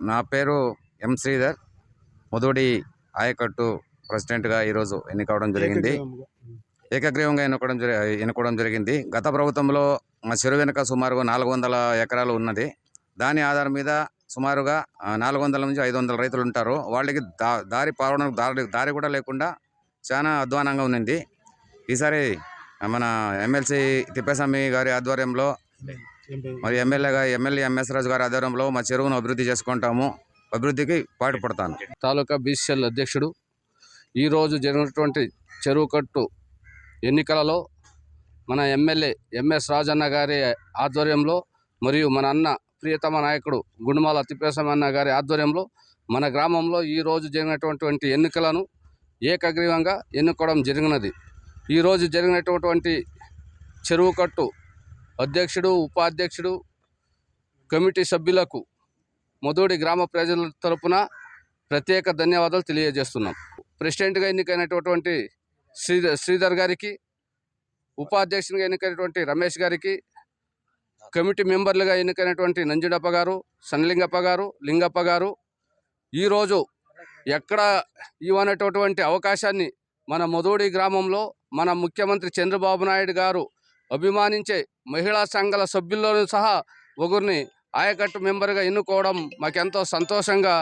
నా పేరు ఎం శ్రీధర్. ముదుడి ఆయకట్టు ప్రెసిడెంట్గా ఈరోజు ఎన్నికవడం జరిగింది. ఏకగ్రీవంగా ఎన్నుకోవడం జరి ఎన్నుకోవడం జరిగింది. గత ప్రభుత్వంలో మా చెరువు వెనుక సుమారుగా నాలుగు వందల ఎకరాలు ఉన్నది. దాని ఆధారం మీద సుమారుగా నాలుగు వందల నుంచి ఐదు వందల రైతులు ఉంటారు. వాళ్ళకి దా దారి పారడానికి దారి దారి కూడా లేకుండా చాలా అధ్వానంగా ఉన్నింది. ఈసారి మన ఎమ్మెల్సీ తిప్పేస్వామి గారి ఆధ్వర్యంలో మరి ఎమ్మెల్యేగా ఎమ్మెల్యే ఎంఎస్ రాజు గారి ఆధ్వర్యంలో మా చెరువును అభివృద్ధి చేసుకుంటాము. అభివృద్ధికి పాటుపడతాను. తాలూకా బీసీఎల్ అధ్యక్షుడు ఈరోజు జరిగినటువంటి చెరువు కట్టు ఎన్నికలలో మన ఎమ్మెల్యే ఎంఎస్ రాజన్న గారి ఆధ్వర్యంలో మరియు మన అన్న ప్రియతమ నాయకుడు గుండుమాల తిప్పేశం అన్న గారి ఆధ్వర్యంలో మన గ్రామంలో ఈరోజు జరిగినటువంటి ఎన్నికలను ఏకగ్రీవంగా ఎన్నుకోవడం జరిగినది. ఈరోజు జరిగినటువంటి చెరువు కట్టు అధ్యక్షుడు ఉపాధ్యక్షుడు కమిటీ సభ్యులకు మొదోడి గ్రామ ప్రజల తరపున ప్రత్యేక ధన్యవాదాలు తెలియజేస్తున్నాం. ప్రెసిడెంట్గా ఎన్నికైనటువంటి శ్రీధర్ శ్రీధర్ గారికి ఉపాధ్యక్షునిగా ఎన్నికైనటువంటి రమేష్ గారికి కమిటీ మెంబర్లుగా ఎన్నికైనటువంటి నంజుడప్ప గారు సన్నలింగప్ప గారు లింగప్ప గారు ఈరోజు ఎక్కడ ఇవ్వనటువంటి అవకాశాన్ని మన మొదోడి గ్రామంలో మన ముఖ్యమంత్రి చంద్రబాబు నాయుడు గారు అభిమానించే మహిళా సంఘాల సభ్యుల్లోనూ సహా ఒకరిని ఆయకట్టు మెంబర్గా ఎన్నుకోవడం మాకెంతో సంతోషంగా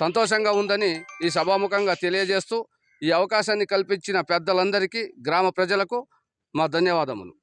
సంతోషంగా ఉందని ఈ సభాముఖంగా తెలియజేస్తూ ఈ అవకాశాన్ని కల్పించిన పెద్దలందరికీ గ్రామ ప్రజలకు మా ధన్యవాదములు.